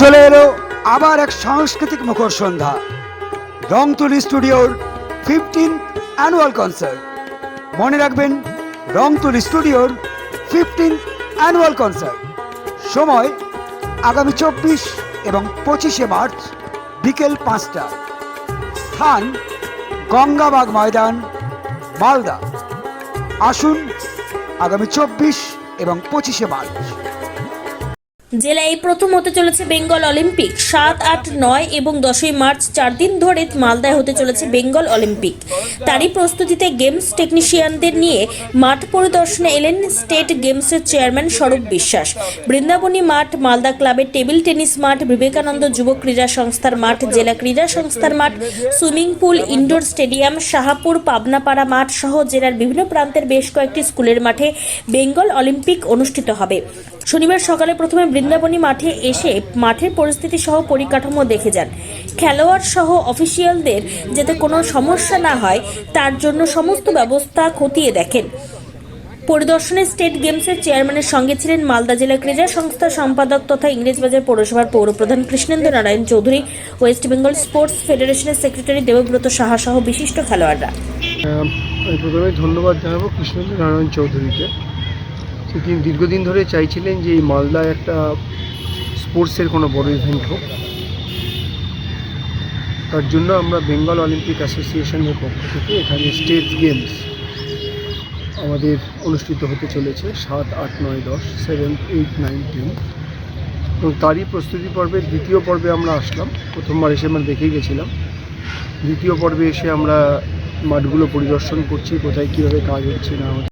চলে এলো আবার এক সাংস্কৃতিক মুখর সন্ধ্যা। রংতুলি স্টুডিওর ফিফটিন অ্যানুয়াল কনসার্ট মনে রাখবেন, রংতুলি স্টুডিওর ফিফটিন অ্যানুয়াল কনসার্ট সময় আগামী চব্বিশ এবং পঁচিশে মার্চ বিকেল পাঁচটা। স্থান গঙ্গাবাগ ময়দান, মালদা। আসুন আগামী চব্বিশ এবং পঁচিশে মার্চ। জেলায় এই প্রথম হতে চলেছে বেঙ্গল অলিম্পিক। সাত, আট, নয় এবং দশই মার্চ চার দিন ধরে মালদায় হতে চলেছে বেঙ্গল অলিম্পিক। তারই প্রস্তুতিতে গেমস টেকনিশিয়ানদের নিয়ে মাঠ পরিদর্শনে এলেন স্টেট গেমসের চেয়ারম্যান স্বরূপ বিশ্বাস। বৃন্দাবনী মাঠ, মালদা ক্লাবের টেবিল টেনিস মাঠ, বিবেকানন্দ যুব ক্রীড়া সংস্থার মাঠ, জেলা ক্রীড়া সংস্থার মাঠ, swimming pool, indoor stadium, Shahapur, Pabnapara মাঠ সহ জেলার বিভিন্ন প্রান্তের বেশ কয়েকটি স্কুলের মাঠে বেঙ্গল অলিম্পিক অনুষ্ঠিত হবে। শনিবার সকালে প্রথমে বৃন্দাবনী মাঠে এসে মাঠের পরিস্থিতি সহ পরিকাঠামো দেখে যান। খেলোয়াড় সহ অফিসিয়ালদের যাতে কোনো সমস্যা না হয়, তার জন্য সমস্ত ব্যবস্থা খতিয়ে দেখেন। পরিদর্শনে স্টেট গেমসের চেয়ারম্যানের সঙ্গে ছিলেন মালদা জেলা ক্রীড়া সংস্থার সম্পাদক তথা ইংরেজবাজার পৌরসভার পৌরপ্রধান কৃষ্ণেন্দ্র নারায়ণ চৌধুরী, ওয়েস্ট বেঙ্গল স্পোর্টস ফেডারেশনের সেক্রেটারি দেবব্রত সাহা সহ বিশিষ্ট খেলোয়াড়রা। প্রথমে ধন্যবাদ জানাব কৃষ্ণেন্দ্র নারায়ণ চৌধুরীকে। তিনি দীর্ঘদিন ধরে চাইছিলেন যে এই মালদায় একটা স্পোর্টসের কোনো বড় ইভেন্ট হোক। তার জন্য আমরা বেঙ্গল অলিম্পিক অ্যাসোসিয়েশনের পক্ষ থেকে এখানে স্টেট গেমস আমাদের অনুষ্ঠিত হতে চলেছে সাত, আট, নয়, দশ, সেভেন, এইট, নাইন, টেন। এবং তারই প্রস্তুতি পর্বে দ্বিতীয় পর্বে আমরা আসলাম। প্রথমবার এসে আমরা দেখে গেছিলাম। দ্বিতীয় পর্বে এসে আমরা মাঠগুলো পরিদর্শন করছি, কোথায় কীভাবে কাজ হচ্ছে না